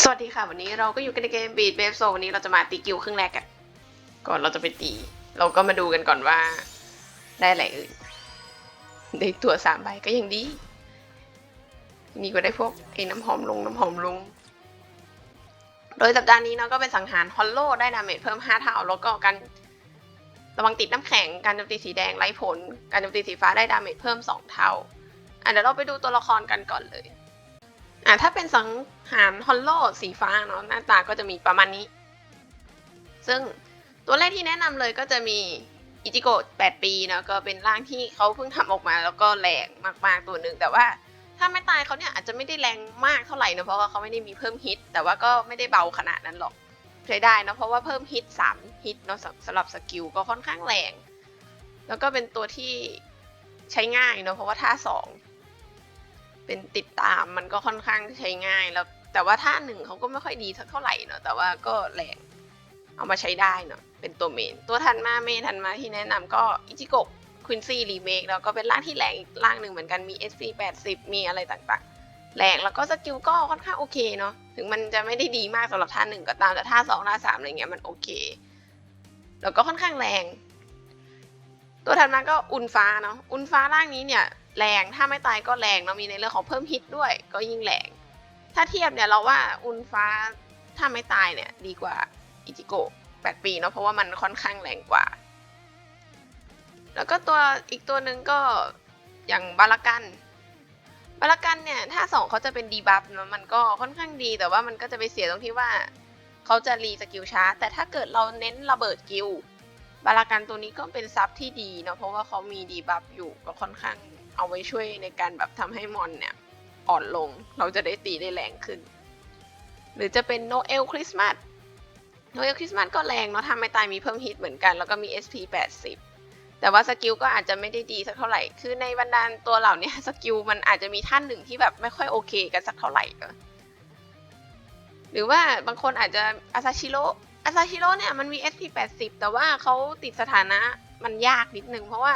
สวัสดีค่ะ วันนี้เราก็อยู่กันในเกมบีดเบฟโซวันนี้เราจะมาตีกิวครึ่งแรกกันก่อนเราจะไปตี เราก็มาดูกันก่อนว่า ได้อะไรอื่นได้ตัวสามใบก็ยังดีนี่ก็ได้พวกไอ้น้ำหอมลงน้ำหอมลง โดยสัปดาห์นี้เนาะก็เป็นสังหารฮอลโลได้ดาเมจเพิ่ม5เท่า แล้วก็การระวังติดน้ำแข็งการโจมตีสีแดงไร้ผล การโจมตีสีฟ้าได้ดาเมจเพิ่ม2เท่าอะเดี๋ยวเราไปดูตัวละครกันก่อนเลย อะถ้าเป็นสังหารฮอลโลสีฟ้าเนาะหน้าตาก็จะมีประมาณนี้ ซึ่งตัวแรกที่แนะนำเลยก็จะมีอิจิโกะ8 ปีเนาะก็เป็นร่างที่เขาเพิ่งทำออกมาแล้วก็แรงมากๆตัวหนึ่งแต่ว่าถ้าไม่ตายเขาเนี่ยอาจจะไม่ได้แรงมากเท่าไหร่นะเพราะว่าเขาไม่ได้มีเพิ่มฮิต แต่ว่าก็ไม่ได้เบาขนาดนั้นหรอกใช้ได้นะเพราะว่าเพิ่มฮิต3ฮิตเนาะสำสำหรับสกิลก็ค่อนข้างแรง แล้วก็เป็นตัวที่ใช้ง่ายเนาะเพราะว่าท่าสอง เป็นติดตามมันก็ค่อนข้างใช้ง่ายแล้วแต่ว่าท่าหนึ่งเขาก็ไม่ค่อยดีสักเท่าไหร่เนาะแต่ว่าก็แรงเอามาใช้ได้เนาะเป็นตัวเมน ตัวทันมาเมนทันมาที่แนะนำก็อิจิโกะควินซี่รีเมคแล้วก็เป็นร่างที่แรงอีกร่างหนึ่งเหมือนกันมี SP 80มีอะไรต่างๆ แรงแล้วก็สกิลก็ค่อนข้างโอเคเนาะถึงมันจะไม่ได้ดีมากสำหรับท่าหนึ่งก็ตามแต่ท่าสองท่าสามอะไรเงี้ยมันโอเค แล้วก็ค่อนข้างแรง ตัวถัดมาก็อุนฟ้าเนาะอุนฟ้าร่างนี้เนี่ย แรงถ้าไม่ตายก็แรงเนาะมีในเรื่องของเพิ่มฮิตด้วยก็ยิ่งแรง ถ้าเทียบเนี่ยเราว่าอุนฟ้าถ้าไม่ตายเนี่ยดีกว่าอิจิโกะ8 ปีเนาะเพราะว่ามันค่อนข้างแรงกว่า แล้วก็ตัวอีกตัวหนึ่งก็อย่างบาลากันบาลากันเนี่ยถ้าสองเขาจะเป็นดีบัฟเนาะมันก็ค่อนข้างดีแต่ว่ามันก็จะไปเสียตรงที่ว่าเขาจะรีสกิลช้า แต่ถ้าเกิดเราเน้นระเบิดกิลบาลากันตัวนี้ก็เป็นซับที่ดีเนาะเพราะว่าเขามีดีบัฟอยู่ก็ค่อนข้าง เอาไว้ช่วยในการแบบทำให้มอนเนี่ยอ่อนลง เราจะได้ตีได้แรงขึ้น หรือจะเป็นโนเอลคริสต์มาสโนเอลคริสต์มาสก็แรงเนาะทำไม่ตายมีเพิ่มฮิตเหมือนกัน แล้วก็มี SP 80 แต่ว่าสกิลก็อาจจะไม่ได้ดีสักเท่าไหร่ คือในบรรดาตัวเหล่านี้สกิลมันอาจจะมีท่านหนึ่งที่แบบไม่ค่อยโอเคกันสักเท่าไหร่หรือว่าบางคนอาจจะอาซาชิโร่อาซาชิโร่เนี่ยมันมี SP 80 แต่ว่าเขาติดสถานะมันยากนิดนึง เพราะว่า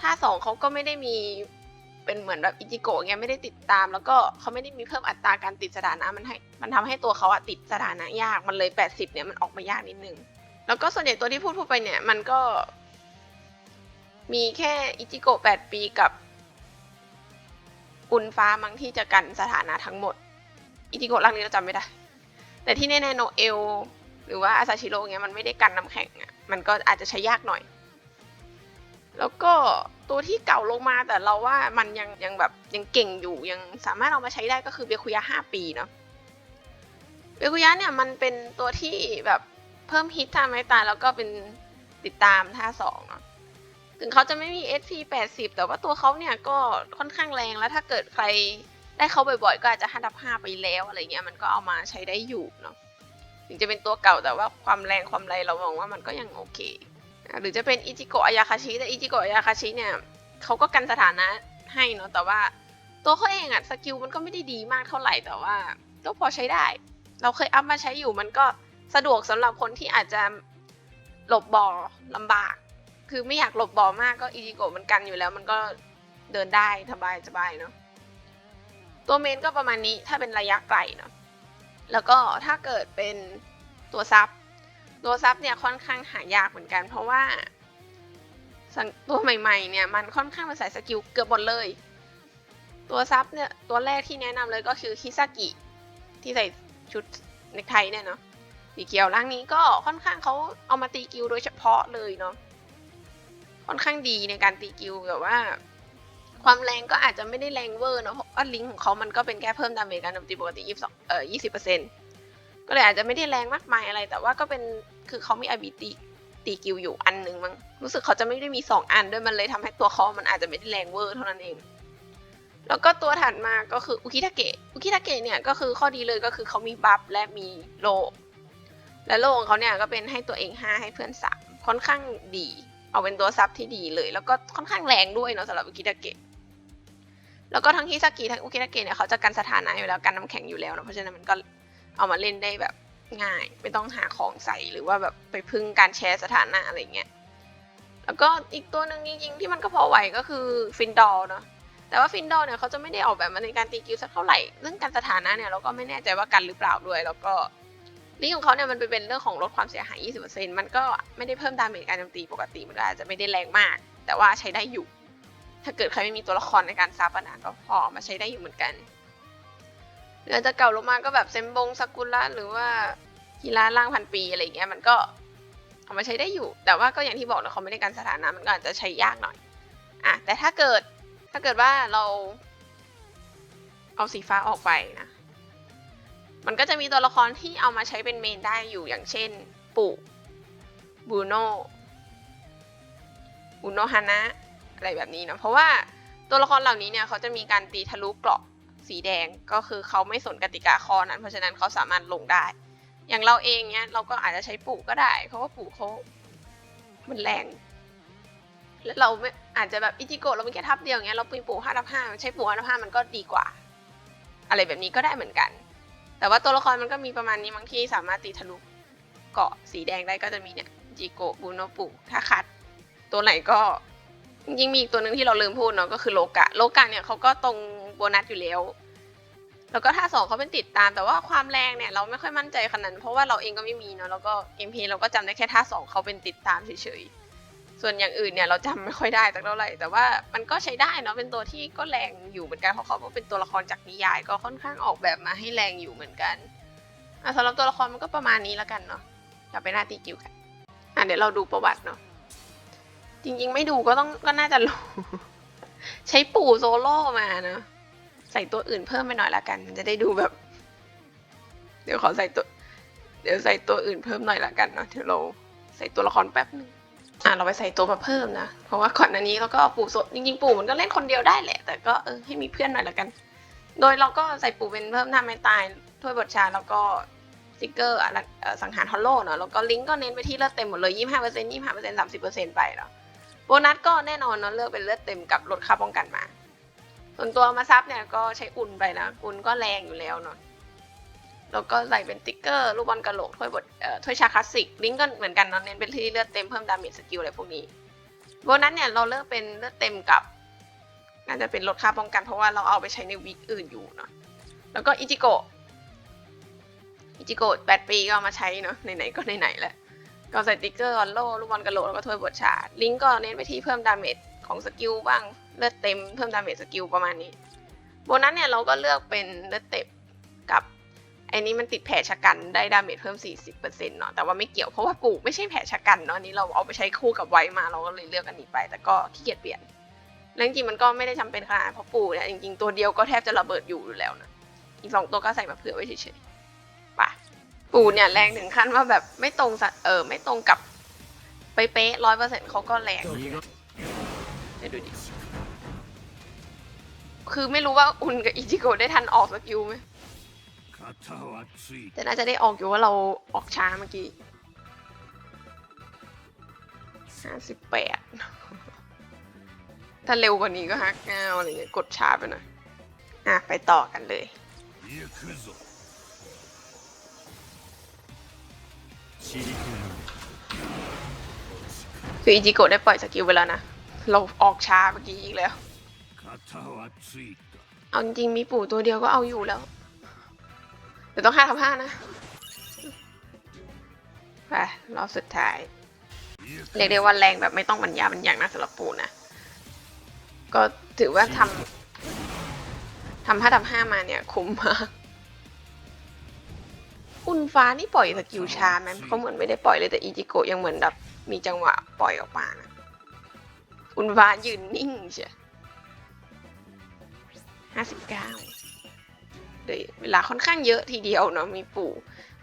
ท่าสองเขาก็ไม่ได้มีเป็นเหมือนแบบอิจิโกะเงี้ยไม่ได้ติดตาม แล้วก็เขาไม่ได้มีเพิ่มอัตราการติดสถานะมันให้มันทำให้ตัวเขาอะติดสถานะยากมันเลย 80 เนี่ยมันออกมายากนิดนึง แล้วก็ส่วนใหญ่ตัวที่พูดพูดไปเนี่ยมันก็ มีแค่อิจิโกะ8ปีกับอุนฟ้ามั้งที่จะกันสถานะทั้งหมด อิจิโกะร่างนี้เราจำไม่ได้ แต่ที่แน่ๆโนเอล หรือว่าอาซาชิโร่เงี้ยมันไม่ได้กันน้ำแข็งอะมันก็อาจจะใช้ยากหน่อย แล้วก็ตัวที่เก่าลงมาแต่เราว่ามันยังยังแบบยังเก่งอยู่ยังสามารถเอามาใช้ได้ก็คือเบคุยะ5ปีเนาะเบคุยะเนี่ยมันเป็นตัวที่แบบเพิ่มฮิตท่าไม้ตายแล้วก็เป็นติดตามท่าสองเนาะถึงเขาจะไม่มี SP 80 แต่ว่าตัวเขาเนี่ยก็ค่อนข้างแรงแล้วถ้าเกิดใครได้เขาบ่อยๆ ก็อาจจะ5ดับ5ไปแล้วอะไรเงี้ยมันก็เอามาใช้ได้อยู่เนาะถึงจะเป็นตัวเก่าแต่ว่าความแรงความไรเรามองว่ามันก็ยังโอเค หรือจะเป็นอิจิโกะอายาคาชิแต่อิจิโกะอายาคาชิเนี่ยเขาก็กันสถานะให้เนาะแต่ว่าตัวเขาเองอะสกิลมันก็ไม่ได้ดีมากเท่าไหร่แต่ว่าก็พอใช้ได้ เราเคยอัพมาใช้อยู่มันก็สะดวกสำหรับคนที่อาจจะหลบบ่อลำบาก คือไม่อยากหลบบ่อมากก็อิจิโกะมันกันอยู่แล้ว มันก็เดินได้สบายสบายเนาะตัวเมนก็ประมาณนี้ถ้าเป็นระยะไกลเนาะแล้วก็ถ้าเกิดเป็นตัวซับ ตัวซับเนี่ยค่อนข้างหายากเหมือนกัน เพราะว่าตัวใหม่ๆเนี่ยมันค่อนข้างมาใส่สกิลเกือบหมดเลย ตัวซับเนี่ยตัวแรกที่แนะนำเลยก็คือคิซากิที่ใส่ชุดเนไทเนี่ยเนาะสีเขียวร่างนี้ก็ค่อนข้างเขาเอามาตีกิลโดยเฉพาะเลยเนาะค่อนข้างดีในการตีกิลแต่ว่า ความแรงก็อาจจะไม่ได้แรงเวอร์เนอะเพราะว่าลิงของเขามันก็เป็นแค่เพิ่มดาเมจการโจมตีปกติ22เอ่อ20% ก็เลยอาจจะไม่ได้แรงมากมายอะไร แต่ว่าก็เป็นคือเขามีอบิตีตีกิลอยู่อันหนึ่งมั้งรู้สึกเขาจะไม่ได้มี 2 อันด้วยมันเลยทำให้ตัวเขามันอาจจะไม่ได้แรงเวอร์เท่านั้นเอง แล้วก็ตัวถัดมาก็คืออุคิทาเกะอุคิทาเกะเนี่ยก็คือข้อดีเลยก็คือเขามีบัฟและมีโล และโลของเขาเนี่ยก็เป็นให้ตัวเอง 5 ให้เพื่อน3ค่อนข้างดี เอาเป็นตัวซับที่ดีเลย แล้วก็ค่อนข้างแรงด้วยเนาะสำหรับอุคิทาเกะแล้วก็ทั้งฮิซากิทั้งอุคินาเกะเนี่ยเขาจะกันสถานะอยู่แล้วกันน้ำแข็งอยู่แล้วเนาะเพราะฉะนั้นมันก็ เอามาเล่นได้แบบง่าย ไม่ต้องหาของใส่หรือว่าแบบไปพึ่งการแชร์สถานะอะไรเงี้ยแล้วก็อีกตัวหนึ่งจริงๆ ที่มันก็พอไหวก็คือฟินดอลเนาะแต่ว่าฟินดอร์เนี่ยเขาจะไม่ได้ออกแบบมาในการตีกิลสักเท่าไหร่เรื่องการสถานะเนี่ยเราก็ไม่แน่ใจว่ากันหรือเปล่าด้วย แล้วก็ลิงของเขาเนี่ยมันเป็นเรื่องของลดความเสียหาย 20%มันก็ไม่ได้เพิ่มดาเมจการโจมตีปกติมันก็อาจจะไม่ได้แรงมาก แต่ว่าใช้ได้อยู่ ถ้าเกิดใครไม่มีตัวละครในการซับอะนะก็พอมาใช้ได้อยู่เหมือนกัน หรือจะเก่าลงมาก็แบบเซมบงซากุระหรือว่าฮีราล่างพันปีอะไรเงี้ยมันก็เอามาใช้ได้อยู่ แต่ว่าก็อย่างที่บอกนะเขาไม่ได้การสถานะมันก็อาจจะใช้ยากหน่อยอะแต่ถ้าเกิดถ้าเกิดว่าเรา เอาสีฟ้าออกไปนะมันก็จะมีตัวละครที่เอามาใช้เป็นเมนได้อยู่อย่างเช่น ปู่บูโนบูโนฮานะอะไรแบบนี้เนะเพราะว่าตัวละครเหล่านี้เนี่ยเขาจะมีการตีทะลุเกราะ สีแดงก็คือเขาไม่สนกติกาข้อนั้น เพราะฉะนั้นเขาสามารถลงได้ อย่างเราเองเนี่ยเราก็อาจจะใช้ปู่ก็ได้ เพราะว่าปู่เขามันแรง แล้วเราไม่อาจจะแบบอิจิโกะเราเป็นแค่ทับเดียวเงี้ยเราปีนปู่ห้าทับห้าใช้ปู่ห้าทับห้ามันก็ดีกว่า อะไรแบบนี้ก็ได้เหมือนกัน แต่ว่าตัวละครมันก็มีประมาณนี้บางที่สามารถตีทะลุเกาะสีแดงได้ก็จะมีเนี่ยจิโกะบูโนปุถ้าคัด ตัวไหนก็จริงๆมีอีกตัวหนึ่งที่เราลืมพูดเนาะก็คือโลกะ โลกะเนี่ยเขาก็ตรง โบนัสอยู่แล้ว แล้วก็ท่าสองเขาเป็นติดตามแต่ว่าความแรงเนี่ยเราไม่ค่อยมั่นใจขนาดนั้นเพราะว่าเราเองก็ไม่มีเนาะแล้วก็เกมพลย์เราก็จำได้แค่ท่าสองเขาเป็นติดตามเฉยๆส่วนอย่างอื่นเนี่ยเราจำไม่ค่อยได้สักเท่าไหร่แต่ว่ามันก็ใช้ได้เนาะเป็นตัวที่ก็แรงอยู่เหมือนกันเพราะเขาเป็นตัวละครจากนิยาย ก็ค่อนข้างออกแบบมาให้แรงอยู่เหมือนกันอะสำหรับตัวละครมันก็ประมาณนี้แล้วกันเนาะกลับไปหน้าตีกิวกันอะเดี๋ยวเราดูประวัติเนาะจริงๆ ไม่ดูก็ต้องก็น่าจะรู้ ใช้ปู่โซโล่มาเนาะ ส่ตัวอื่นเพิ่มไปหน่อยละกัน จะได้ดูแบบ เดี๋ยวขอใส่ตัว เดี๋ยวใส่ตัวอื่นเพิ่มหน่อยละกันเนาะเดี๋ยวเราใส่ตัวละครแป๊บหนึงอะเราไปใส่ตัวมาเพิ่มนะ เพราะว่าก่อนหน้านี้เราก็ปู่สดจริงๆปู่มันก็เล่นคนเดียวได้แหละ แต่ก็เออให้มีเพื่อนหน่อยละกัน โดยเราก็ใส่ปู่เป็นเพิ่มหน้าไม่ตายถ้วยบทชาแล้วก็สติกเกอร์อะไรสังหารฮอลโลเนาะแล้วก็ลิงก์ก็เน้นไปที่เลือดเต็มหมดเลยยี่ห้าเปอร์เซ็นต์ยี่ห้าเปอร์เซ็นต์สามสิบเปอร์เซ็นต์ไปเนาะโบนัสก็แน่นอนเนาะเลือกเป็นเลือดเต็มกับลดค่าป้องกันมา ส่วนตัวมาซับเนี่ยก็ใช้อุ่นไปนะอุ่นก็แรงอยู่แล้วเนาะแล้วก็ใส่เป็นติ๊กเกอร์ลูกบอลกระโหลกถ้วยบทถ้วยชาคลาสสิกลิงก์ก็เหมือนกันเนาะเน้นเป็นที่เลือดเต็มเพิ่มดาเมจสกิลอะไรพวกนี้โบนัสเนี่ยเราเลือกเป็นเลือดเต็มกับ น่าจะเป็นลดค่าป้องกันเพราะว่าเราเอาไปใช้ในวีคอื่นอยู่เนาะแล้วก็อิจิโกะอิจิโกะแปดปีก็มาใช้เนาะไหนๆก็ไหนๆแหละก็ใส่ติ๊กเกอร์ออนโลลูกบอลกระโหลกแล้วก็ถ้วยบทชาลิงก์ก็เน้นไปที่เพิ่มดาเมจของสกิลบ้าง เลือดเต็มเพิ่มดาเมจสกิลประมาณนี้โบนัสเนี่ยเราก็เลือกเป็นเลือดเต็มกับไอ้นี้มันติดแผลชะกันได้ดาเมจเพิ่ม 40%เนาะแต่ว่าไม่เกี่ยวเพราะว่าปลูกไม่ใช่แผลชะกันเนาะอันนี้เราเอาไปใช้คู่กับไว้มาเราก็เลยเลือกอันนี้ไป แต่ก็ขี้เกียจเปลี่ยนแล้วจริงๆมันก็ไม่ได้จำเป็นขนาดนั้นเพราะปลูกเนี่ยจริงๆตัวเดียวก็แทบจะระเบิดอยู่อยู่แล้วนะอีกสองตัวก็ใส่มาเผื่อไว้เฉยๆป่ะปูเนี่ยแรงถึงขั้นว่าแบบไม่ตรงสัเออไม่ตรงกับไปเป๊ะร้อยเปอร์เซ็นต์เขาก็แรงเดี๋ยวดูดิ คือไม่รู้ว่าอุนกับอิจิโกะได้ทันออกสกิลไหมแต่น่าจะได้ออกอยู่ว่าเราออกช้าเมื่อกี้ห้าสิบแปดถ้าเร็วกว่านี้ก็ฮักเงาอะไรเงี้ยกดช้าไปหน่อยอะ ไปต่อกันเลย คืออิจิโกะได้ปล่อยสกิลไปแล้วนะ เราออกช้าเมื่อกี้อีกแล้ว เอาจริงๆมีปู่ตัวเดียวก็เอาอยู่แล้วแต่ต้องห้าทับห้านะไปรอบสุดท้าย เรียกได้ว่าแรงแบบไม่ต้องบรรยาบรรยังนะสำหรับปู่นะ ก็ถือว่าทำทำห้าทำห้ามาเนี่ย คุ้มมากอุ่นฟ้านี่ปล่อยสกิลชาไหมเขาเหมือนไม่ได้ปล่อยเลยแต่อีจิโกะยังเหมือนแบบมีจังหวะปล่อยออกมานะอุ่นฟ้ายืนนิ่งเชีย ห้าสิบเก้าเลยเวลาค่อนข้างเยอะทีเดียวเนาะมีปู่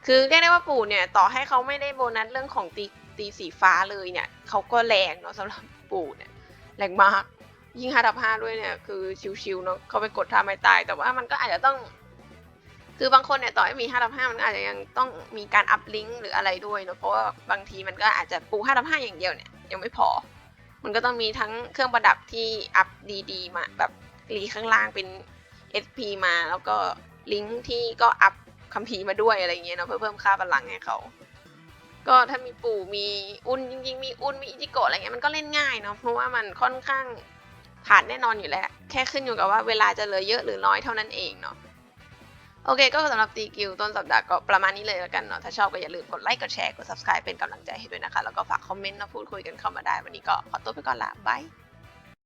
คือเรียกได้ว่าปู่เนี่ยต่อให้เขาไม่ได้โบนัสเรื่องของตีตีสีฟ้าเลยเนี่ยเขาก็แรงเนาะสำหรับปู่เนี่ยแรงมากยิ่งห้าดับห้าด้วยเนี่ยคือชิวๆเนาะเขาไปกดท่าไม่ตาย แต่ว่ามันก็อาจจะต้อง คือบางคนเนี่ยต่อให้มีห้าดับห้ามันอาจจะยังต้องมีการอัพลิงก์หรืออะไรด้วยเนาะเพราะว่าบางทีมันก็อาจจะปูห้าดับห้าอย่างเดียวเนี่ยยังไม่พอ มันก็ต้องมีทั้งเครื่องประดับที่อัพดีๆมาแบบ รีข้างล่างเป็น SP มา แล้วก็ลิงก์ที่ก็อัพคัมภีร์มาด้วยอะไรเงี้ยเนาะเพื่อเพิ่มค่าพลังให้เขา ก็ถ้ามีปู่มีอุนจริงๆ มีอุนมีอิจิโกะอะไรเงี้ยมันก็เล่นง่ายเนาะเพราะว่ามันค่อนข้างผ่านแน่นอนอยู่แล้ว แค่ขึ้นอยู่กับว่าเวลาจะเหลือเยอะหรือน้อยเท่านั้นเองเนาะโอเค ก็สำหรับตีกิวต้นสัปดาห์ก็ประมาณนี้เลยแล้วกันเนาะถ้าชอบก็อย่าลืมกดไลค์กดแชร์กด subscribe เป็นกำลังใจให้ด้วยนะคะ แล้วก็ฝากคอมเมนต์มาพูดคุยกันเข้ามาได้ วันนี้ก็ขอตัวไปก่อนละบาย